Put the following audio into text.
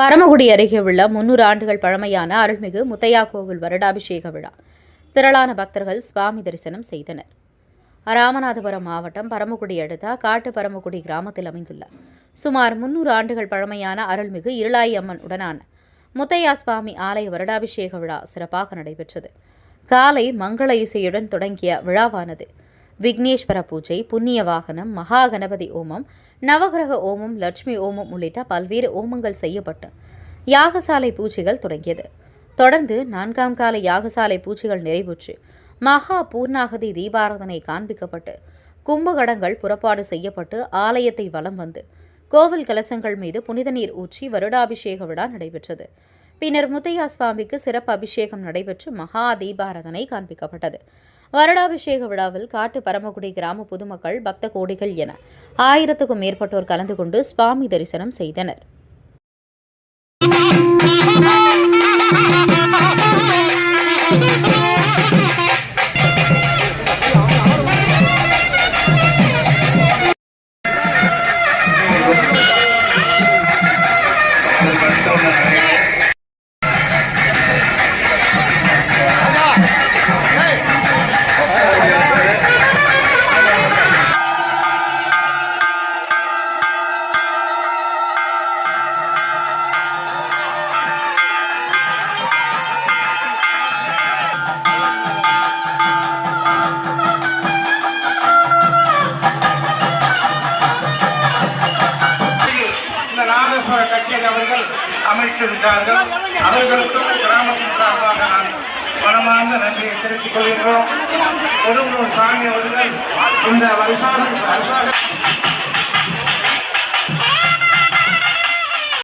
பரமக்குடி அருகே உள்ள முன்னூறு ஆண்டுகள் பழமையான அருள்மிகு முத்தையா கோவில் வருடாபிஷேக விழா. திரளான பக்தர்கள் சுவாமி தரிசனம் செய்தனர். ராமநாதபுரம் மாவட்டம் பரமக்குடி அடுத்த காட்டு பரமக்குடி கிராமத்தில் அமைந்துள்ள சுமார் முன்னூறு ஆண்டுகள் பழமையான அருள்மிகு இருளாயி அம்மன் உடனான முத்தையா சுவாமி ஆலய வருடாபிஷேக விழா சிறப்பாக நடைபெற்றது. காலை மங்கள இசையுடன் தொடங்கிய விழாவானது விக்னேஸ்வர பூஜை புண்ணிய வாகனம் மகா கணபதி ஓமம் நவகிரக ஓமம் லட்சுமி ஓமம் உள்ளிட்ட பல்வேறு ஓமங்கள் செய்யப்பட்டு யாகசாலை பூஜைகள் தொடங்கியது. தொடர்ந்து நான்காம் கால யாகசாலை பூஜைகள் நிறைவுற்று மகா பூர்ணாகதி தீபாராதனை காண்பிக்கப்பட்டு கும்பகடங்கள் புறப்பாடு செய்யப்பட்டு ஆலயத்தை வலம் வந்து கோவில் கலசங்கள் மீது புனித நீர் ஊற்றி வருடாபிஷேக விழா நடைபெற்றது. பின்னர் முத்தையா சுவாமிக்கு சிறப்பு அபிஷேகம் நடைபெற்று மகா தீபாராதனை காண்பிக்கப்பட்டது. வருடாபிஷேக விழாவில் காட்டு பரமக்குடி கிராம பொதுமக்கள் பக்த கோடிகள் என ஆயிரத்துக்கும் மேற்பட்டோர் கலந்து கொண்டு சுவாமி தரிசனம் செய்தனர். இந்த நாதஸ்வர அவர்கள் அமைத்திருந்தார்கள் அவர்களுக்கும் கிராமத்தின் சார்பாக நான் மனமார்ந்த நன்றியை தெரிவித்துக் கொள்கின்றோம். பெரும்பூர் சாமி அவர்கள் இந்த வருஷம் வருஷம்